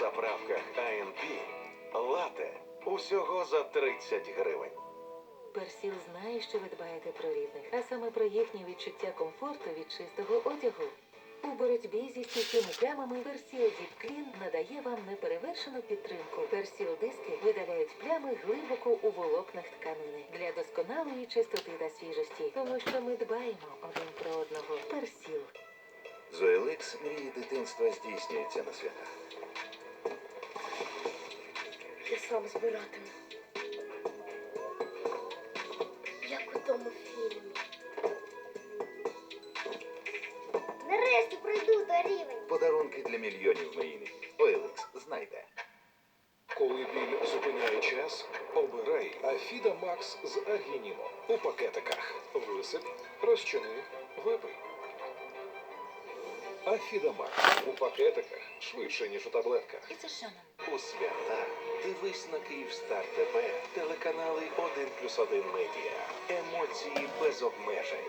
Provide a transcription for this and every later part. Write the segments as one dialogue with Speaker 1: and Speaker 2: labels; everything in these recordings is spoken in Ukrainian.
Speaker 1: заправках АНП лате усього за 30 гривень.
Speaker 2: Персіл знає, що ви дбаєте про рідних, а саме про їхнє відчуття комфорту від чистого одягу. У боротьбі зі стійкими плямами Персіл Зіп Клін надає вам неперевершену підтримку. Персіл диски видаляють плями глибоко у волокнах тканини для досконалої чистоти та свіжості, тому що ми дбаємо один про одного. Персіл.
Speaker 3: Зоеликс мрії дитинства здійснюється на святах.
Speaker 4: Я сам збиратиму. Як у тому фільмі. Нарешті пройду до рівень.
Speaker 3: Подарунки для мільйонів мрійних. Зоеликс знайде.
Speaker 5: Коли біль зупиняє час, обирай Афіда Макс з Агініно у пакетиках. Висип, розчини, випий. Афіда Макс у пакетиках швидше, ніж у таблетках.
Speaker 1: У свята дивись на Київстар ТВ, телеканали 1 плюс 1 медіа. Емоції без обмежень.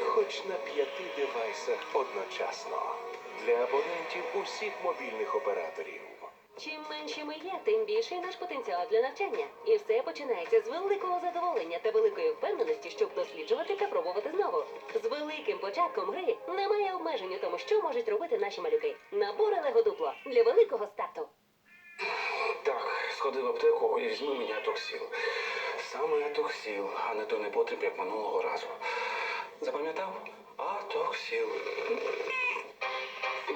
Speaker 1: Хоч на п'яти девайсах одночасно. Для абонентів усіх мобільних операторів.
Speaker 6: Чим менші ми є, тим більший наш потенціал для навчання. І все починається з великого задоволення та великої впевненості, щоб досліджувати та пробувати знову. З великим початком гри немає обмежень у тому, що можуть робити наші малюки. Набори Лего дупло для великого старту.
Speaker 7: І візьми мені атоксіл. Саме атоксіл, а не той непотріб, як минулого разу. Запам'ятав? Атоксіл.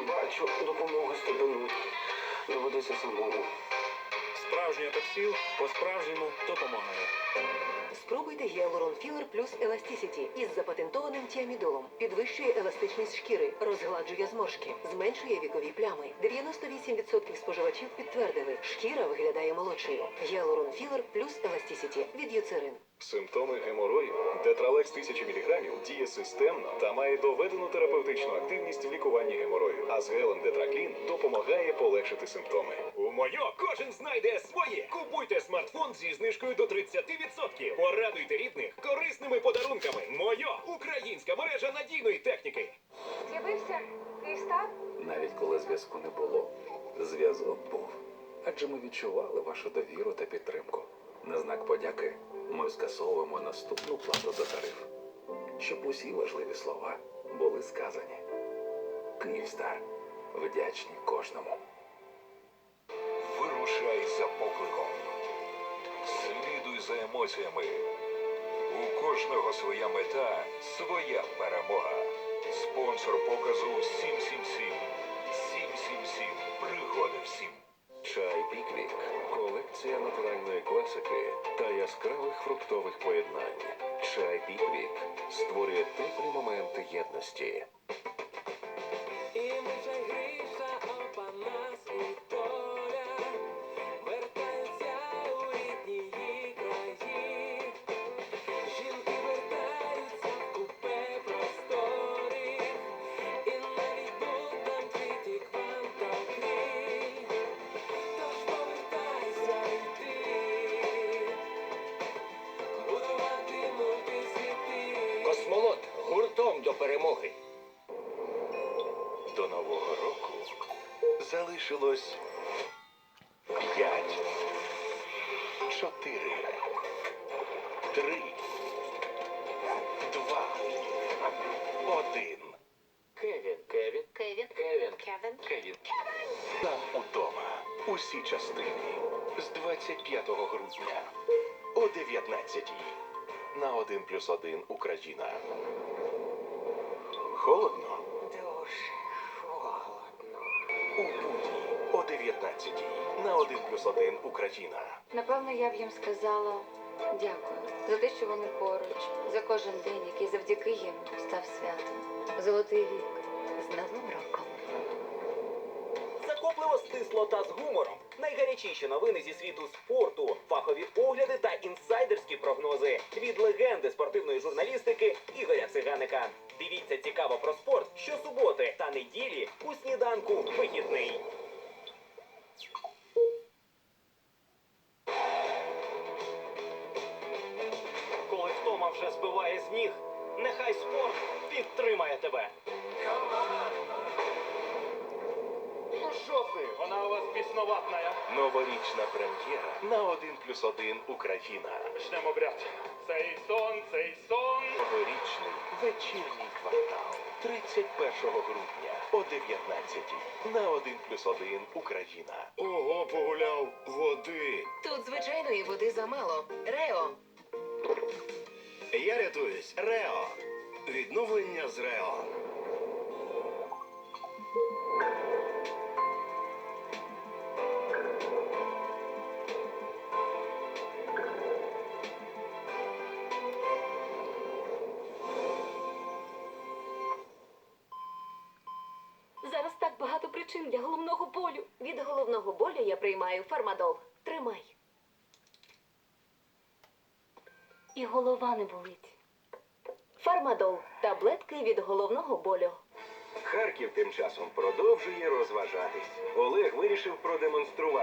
Speaker 7: Бачу, допомоги з тобою. Доведеться самому.
Speaker 8: Справжній атоксіл по-справжньому допомагає.
Speaker 2: Спробуйте гіалурон філер плюс еластісіті із запатентованим тіамідолом. Підвищує еластичність шкіри, розгладжує зморшки, зменшує вікові плями. 98% споживачів підтвердили, шкіра виглядає молодшою. Гіалурон філер плюс еластісіті від Юцерин.
Speaker 5: Симптоми геморою. Детралекс 1000 мг діє системно та має доведену терапевтичну активність в лікуванні геморою. А з гелем Детраклін допомагає полегшити симптоми.
Speaker 8: Мойо кожен знайде своє. Купуйте смартфон зі знижкою до 30%. Порадуйте рідних корисними подарунками. Мойо українська мережа надійної техніки.
Speaker 4: З'явився Київстар?
Speaker 3: Навіть коли зв'язку не було, зв'язок був. Адже ми відчували вашу довіру та підтримку. На знак подяки ми скасовуємо наступну плату за тариф, щоб усі важливі слова були сказані. Київстар. Вдячні кожному.
Speaker 1: Вирушай за покликом. Слідуй за емоціями. У кожного своя мета, своя перемога. Спонсор показу 777. 777. Пригоди всім.
Speaker 5: Чай Піквік колекція натуральної класики та яскравих фруктових поєднань. Чай Піквік створює теплі моменти єдності.
Speaker 8: Космолот до перемоги.
Speaker 1: До нового року залишилось 5, 4, 3, 2, 1.
Speaker 7: Кевін, Кевін,
Speaker 6: Кевін.
Speaker 7: Кевін,
Speaker 6: Кевін.
Speaker 7: Кевін.
Speaker 1: Там удома. Усі частини з 25 грудня о 19 на 1 плюс 1 Україна. Холодно?
Speaker 6: Дуже холодно.
Speaker 1: У будні о 19 на 1 плюс 1 Україна.
Speaker 4: Напевно, я б їм сказала дякую за те, що вони поруч, за кожен день, який завдяки їм став святом. Золотий вік з Новим роком.
Speaker 9: Захопливо стисло та з гумором. Найгарячіші новини зі світу спорту, фахові огляди та інсайдерські прогнози від легенди спортивної журналістики спорт підтримає тебе.
Speaker 8: Ну що
Speaker 10: шосты. Вона у вас бесноватная.
Speaker 1: Новорічна прем'єра на 1 плюс 1 Україна.
Speaker 10: Почнемо обряд. Цей сон, цей сон.
Speaker 1: Новорічний вечірній квартал. 31 грудня о 19 на 1 плюс 1 Україна.
Speaker 10: Ого, погуляв води.
Speaker 4: Тут звичайної води замало. Рео,
Speaker 10: Я рятуюсь. Рео. Відновлення з Рео.
Speaker 5: Зараз так багато причин для головного болю. Від головного болю я приймаю фармадол. Тримай. І голова не болить. Фармадол таблетки від головного болю.
Speaker 1: Харків тим часом продовжує розважатись. Олег вирішив продемонструвати.